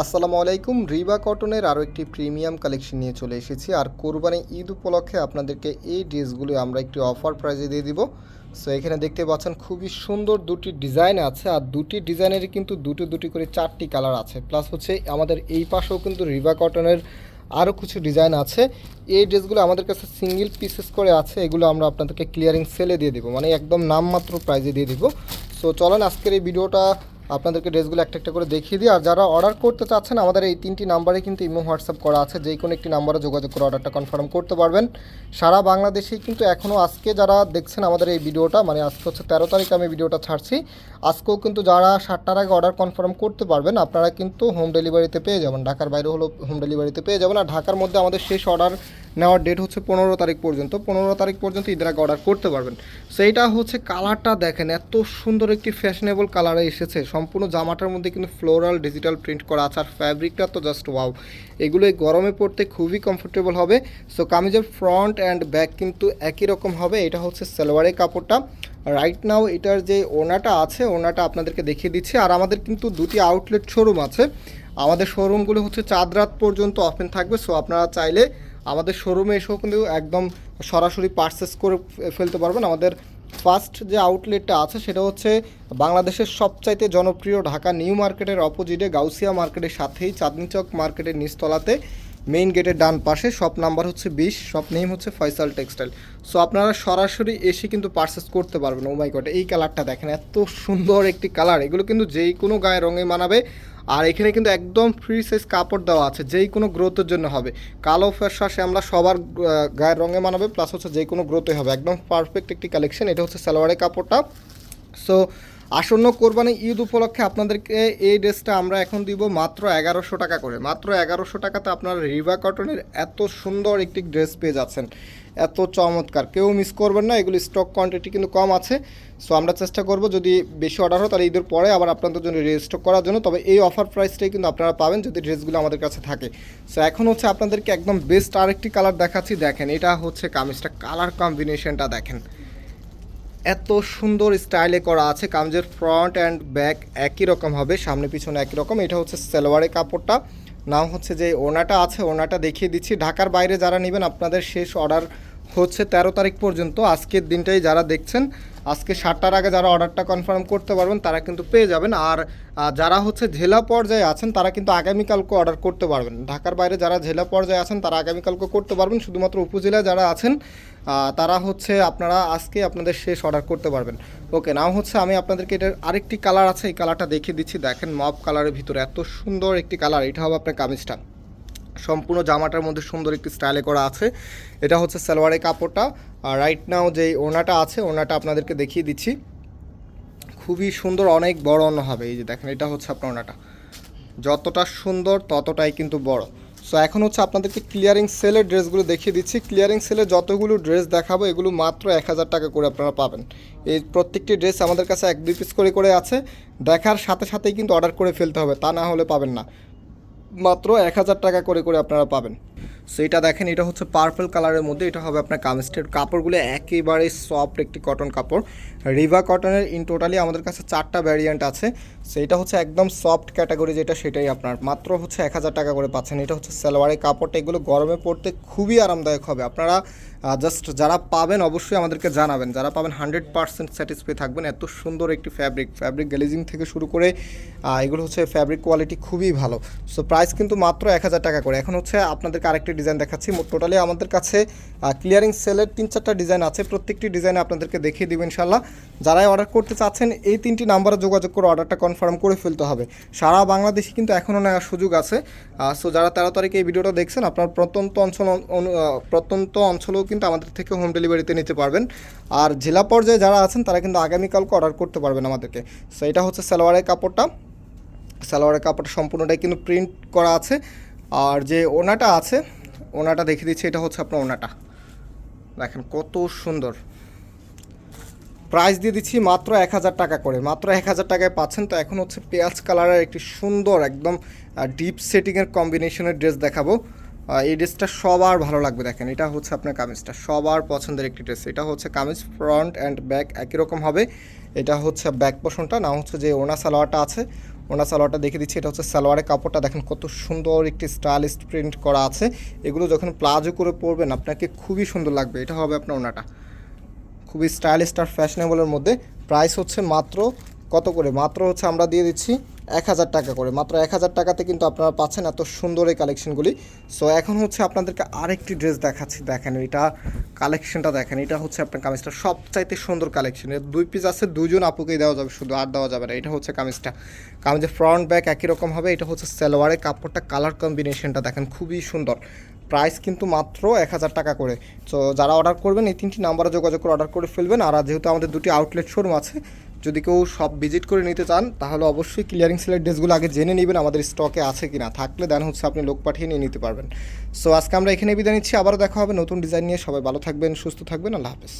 আসসালামু আলাইকুম। রিবা কটনের আরও একটি প্রিমিয়াম কালেকশন নিয়ে চলে এসেছি। আর কোরবানি ঈদ উপলক্ষে আপনাদেরকে এই ড্রেসগুলো আমরা একটি অফার প্রাইজে দিয়ে দিব। সো এখানে দেখতে পাচ্ছেন খুবই সুন্দর দুটি ডিজাইন আছে। আর দুটি ডিজাইনেরই কিন্তু দুটো দুটি করে চারটি কালার আছে। প্লাস হচ্ছে আমাদের এই পাশেও কিন্তু রিবা কটনের আরও কিছু ডিজাইন আছে। এই ড্রেসগুলো আমাদের কাছে সিঙ্গেল পিসেস করে আছে। এগুলো আমরা আপনাদেরকে ক্লিয়ারিং সেলে দিয়ে দেবো। মানে একদম নামমাত্র প্রাইজে দিয়ে দিব। সো চলেন আজকের এই ভিডিওটা আপনাদেরকে ড্রেসগুলো একটা একটা করে দেখিয়ে দিই। আর যারা অর্ডার করতে চাচ্ছেন, আমাদের এই তিনটি নাম্বারে কিন্তু ইমো হোয়াটসঅ্যাপ করা আছে। যে কোনো একটি নাম্বারে যোগাযোগ করে অর্ডারটা কনফার্ম করতে পারবেন। সারা বাংলাদেশেই কিন্তু এখনও আজকে যারা দেখছেন আমাদের এই ভিডিওটা মানে আজকে হচ্ছে তেরো তারিখ আমি ভিডিওটা ছাড়ছি। আজকেও কিন্তু যারা সাতটার আগে অর্ডার কনফার্ম করতে পারবেন, আপনারা কিন্তু হোম ডেলিভারিতে পেয়ে যাবেন। ঢাকার বাইরে হলো হোম ডেলিভারিতে পেয়ে যাবেন। আর ঢাকার মধ্যে আমাদের শেষ অর্ডার নেওয়ার ডেট হচ্ছে পনেরো তারিখ পর্যন্ত। পনেরো তারিখ পর্যন্ত ঈদের আগে অর্ডার করতে পারবেন। সেইটা হচ্ছে কালারটা দেখেন, এত সুন্দর একটি ফ্যাশনেবল কালারে এসেছে। সম্পূর্ণ জামাটার মধ্যে কিন্তু ফ্লোরাল ডিজিটাল প্রিন্ট করা আছে। আর ফ্যাব্রিকটা তো জাস্ট ওয়াও এগুলো গরমে পড়তে খুবই কমফোর্টেবল হবে। সো কামিজের ফ্রন্ট অ্যান্ড ব্যাক কিন্তু একই রকম হবে। এটা হচ্ছে সালোয়ারের কাপড়টা। রাইট নাও এটার যে ওনাটা আছে, ওনাটা আপনাদেরকে দেখিয়ে দিচ্ছি। আর আমাদের কিন্তু দুটি আউটলেট শোরুম আছে। আমাদের শোরুমগুলো হচ্ছে চাঁদ রাত পর্যন্ত ওপেন থাকবে। সো আপনারা চাইলে আমাদের শোরুমে এসেও কিন্তু একদম সরাসরি পারচেস করে ফেলতে পারবেন। আমাদের ফার্স্ট যে আউটলেটটা আছে, সেটা হচ্ছে বাংলাদেশের সবচাইতে জনপ্রিয় ঢাকা নিউ মার্কেটের অপোজিটে গাউসিয়া মার্কেটের সাথেই চাঁদনি চক মার্কেটের নিচতলাতে মেইন গেটের ডান পাশে। শপ নাম্বার হচ্ছে বিশ শপ নেম হচ্ছে ফয়সাল টেক্সটাইল সো আপনারা সরাসরি এসে কিন্তু পারচেস করতে পারবেন। ও মাই গড এই কালারটা দেখেন, এত সুন্দর একটি কালার এগুলো কিন্তু যেই কোনো গায়ে রঙে মানাবে। আর এখানে কিন্তু একদম ফ্রি সাইজ কাপড় দেওয়া আছে, যেই কোনো গ্রোথের জন্য হবে। কালো ফ্যাশা শ্যামলা সবার গায়ের রঙে মানাবে প্লাস হচ্ছে যে কোনো গ্রোথে হবে। একদম পারফেক্ট একটি কালেকশন এটা হচ্ছে সালোয়ারের কাপড়টা। সো আসন্ন কোরবানি ঈদ উপলক্ষে আপনাদেরকে এই ড্রেসটা আমরা এখন দিব মাত্র এগারোশো টাকা করে। মাত্র এগারোশো টাকাতে আপনারা রিভা কটনের এত সুন্দর একটি ড্রেস পেয়ে যাচ্ছেন। এত চমৎকার। কেউ মিস করবেন না, এগুলি স্টক কোয়ান্টিটি কিন্তু কম আছে। সো আমরা চেষ্টা করব যদি বেশি অর্ডার হয়, তাহলে ঈদের পরে আবার আপনাদের জন্য রেজিস্টক করার জন্য। তবে এই অফার প্রাইসটাই কিন্তু আপনারা পাবেন যদি ড্রেসগুলো আমাদের কাছে থাকে। সো এখন হচ্ছে আপনাদেরকে একদম বেস্ট আরেকটি কালার দেখাচ্ছি। দেখেন, এটা হচ্ছে কামিজটা। কালার কম্বিনেশনটা দেখেন। এত সুন্দর স্টাইলে করা আছে। কামজের ফ্রন্ট অ্যান্ড ব্যাক একই রকম হবে, সামনে পিছনে একই রকম। এটা হচ্ছে সেলোয়ারে কাপড়টা। নাম হচ্ছে যে ওনাটা আছে, ওনাটা দেখিয়ে দিচ্ছি। ঢাকার বাইরে যারা নেবেন, আপনাদের শেষ অর্ডার হচ্ছে তেরো তারিখ পর্যন্ত। আজকের দিনটাই যারা দেখছেন, আজকে সাতটার আগে যারা অর্ডারটা কনফার্ম করতে পারবেন, তারা কিন্তু পেয়ে যাবেন। আর যারা হচ্ছে জেলা পর্যায়ে আছেন, তারা কিন্তু আগামীকালকে অর্ডার করতে পারবেন। ঢাকার বাইরে যারা জেলা পর্যায়ে আছেন, তারা আগামীকালকে করতে পারবেন। শুধুমাত্র উপজেলায় যারা আছেন তারা হচ্ছে আপনারা আজকে আপনাদের শেষ অর্ডার করতে পারবেন। ওকে, নাও হচ্ছে আমি আপনাদেরকে এটার আরেকটি কালার আছে, এই কালারটা দেখিয়ে দিচ্ছি। দেখেন মপ কালারের ভিতরে এত সুন্দর একটি কালার এটা হবে আপনার কামিজটা। সম্পূর্ণ জামাটার মধ্যে সুন্দর একটি স্টাইলে করা আছে। এটা হচ্ছে সালোয়ারের কাপড়টা। আর রাইট নাও যে ওনাটা আছে ওনাটা আপনাদেরকে দেখিয়ে দিচ্ছি। খুবই সুন্দর, অনেক বড় অন্য হবে। এই যে দেখেন, এটা হচ্ছে আপনার ওনাটা যতটা সুন্দর, ততটাই কিন্তু বড়। সো এখন হচ্ছে আপনাদেরকে ক্লিয়ারিং সেলের ড্রেসগুলো দেখিয়ে দিচ্ছি। ক্লিয়ারিং সেলে যতগুলো ড্রেস দেখাবো, এগুলো মাত্র এক হাজার টাকা করে আপনারা পাবেন। এই প্রত্যেকটি ড্রেস আমাদের কাছে এক দুই পিস করে করে আছে। দেখার সাথে সাথেই কিন্তু অর্ডার করে ফেলতে হবে, তা না হলে পাবেন না। মাত্র এক হাজার টাকা করে করে আপনারা পাবেন। সো এটা দেখেন, এটা হচ্ছে পার্পল কালারের মধ্যে, এটা হবে আপনার কামিস্টের কাপড়গুলো, একেবারে সফট একটি কটন কাপড়। রিভা কটনের ইন টোটালি আমাদের কাছে চারটা ভ্যারিয়েন্ট আছে। সো এটা হচ্ছে একদম সফট ক্যাটাগরি যেটা, সেটাই আপনার। মাত্র হচ্ছে এক হাজার টাকা করে পাচ্ছেন। এটা হচ্ছে সালোয়ারের কাপড়টা, এগুলো গরমে পড়তে খুবই আরামদায়ক হবে। আপনারা জাস্ট যারা পাবেন অবশ্যই আমাদেরকে জানাবেন। যারা পাবেন হান্ড্রেড পার্সেন্ট স্যাটিসফাই থাকবেন। এত সুন্দর একটি ফ্যাব্রিক ফ্যাব্রিক গ্লেজিং থেকে শুরু করে এগুলো হচ্ছে ফ্যাব্রিক কোয়ালিটি খুবই ভালো। সো প্রাইস কিন্তু মাত্র এক হাজার টাকা করে। এখন হচ্ছে আপনাদেরকে আরেকটি ডিজাইন দেখাচ্ছি। টোটালি আমাদের কাছে ক্লিয়ারিং সেলের তিন চারটা ডিজাইন আছে। প্রত্যেকটি ডিজাইন আপনাদেরকে দেখিয়ে দিব ইনশাল্লাহ যারাই অর্ডার করতে চাচ্ছেন, এই তিনটি নাম্বারে যোগাযোগ করে অর্ডারটা কনফার্ম করে ফেলতে হবে। সারা বাংলাদেশে কিন্তু এখনও নেওয়ার সুযোগ আছে। সো যারা তেরো তারিখে এই ভিডিওটা দেখছেন, আপনার প্রত্যন্ত অঞ্চল প্রত্যন্ত অঞ্চলেও কিন্তু আমাদের থেকে হোম ডেলিভারিতে নিতে পারবেন। আর জেলা পর্যায়ে যারা আছেন, তারা কিন্তু আগামীকালকে অর্ডার করতে পারবেন আমাদেরকে। সো এটা হচ্ছে সালোয়ারের কাপড়টা। সালোয়ারের কাপড়টা সম্পূর্ণটাই কিন্তু প্রিন্ট করা আছে। আর যে ওনাটা আছে, ওনাটা দেখিয়ে দিচ্ছি, এটা হচ্ছে আপনার ওনাটা। দেখেন কত সুন্দর। প্রাইস দিয়ে দিচ্ছি মাত্র এক হাজার টাকা করে। মাত্র এক হাজার টাকায় পাচ্ছেন। তো এখন হচ্ছে পেঁয়াজ কালারের একটি সুন্দর, একদম ডিপ সেটিংয়ের কম্বিনেশনের ড্রেস দেখাবো। এই ড্রেসটা সবার ভালো লাগবে দেখেন। এটা হচ্ছে আপনার কামিজটা। সবার পছন্দের একটি ড্রেস। এটা হচ্ছে কামিজ ফ্রন্ট অ্যান্ড ব্যাক একই রকম হবে। এটা হচ্ছে ব্যাক পোষণটা না হচ্ছে যে ওনা সালোয়ারটা আছে। ওনা সালোয়ারটা দেখে দিচ্ছি। এটা হচ্ছে সালোয়ারের কাপড়টা। দেখেন কত সুন্দর একটি স্টাইলিস্ট প্রিন্ট করা আছে। এগুলো যখন প্লাজো করে পরবেন, আপনাকে খুবই সুন্দর লাগবে। এটা হবে আপনার ওনাটা। খুবই স্টাইলিশ আর ফ্যাশনেবলের মধ্যে। প্রাইস হচ্ছে মাত্র কত করে? মাত্র হচ্ছে আমরা দিয়ে দিচ্ছি এক হাজার টাকা করে। মাত্র এক হাজার টাকাতে কিন্তু আপনারা পাচ্ছেন এত সুন্দর এই কালেকশনগুলি সো এখন হচ্ছে আপনাদেরকে আরেকটি ড্রেস দেখাচ্ছি, দেখেন এটা কালেকশনটা দেখেন, এটা হচ্ছে আপনার কামিজটা। সবচাইতে সুন্দর কালেকশন এর দুই পিস আছে দুজন আপুকেই দেওয়া যাবে, শুধু আর দেওয়া যাবে না, এটা হচ্ছে কামিজটা। কামিজের ফ্রন্ট ব্যাক একই রকম হবে, এটা হচ্ছে সালোয়ারের কাপড়টা কালার কম্বিনেশনটা দেখেন, খুবই সুন্দর। প্রাইস কিন্তু মাত্র এক হাজার টাকা করে। তো যারা অর্ডার করবেন, এই তিনটি নাম্বারে যোগাযোগ করে অর্ডার করে ফেলবেন। আর যেহেতু আমাদের দুটি আউটলেট শোরুম আছে যদি কেউ সব ভিজিট করে নিতে চান, তাহলে অবশ্যই ক্লিয়ারিং সেলের ড্রেসগুলো আগে জেনে নেবেন আমাদের স্টকে আছে কি না থাকলে দেন হচ্ছে আপনি লোক পাঠিয়ে নিয়ে নিতে পারবেন। সো আজকে আমরা এখানে বিদায় নিচ্ছি। আবারও দেখা হবে নতুন ডিজাইন নিয়ে। সবাই ভালো থাকবেন, সুস্থ থাকবেন। আল্লাহ হাফেজ।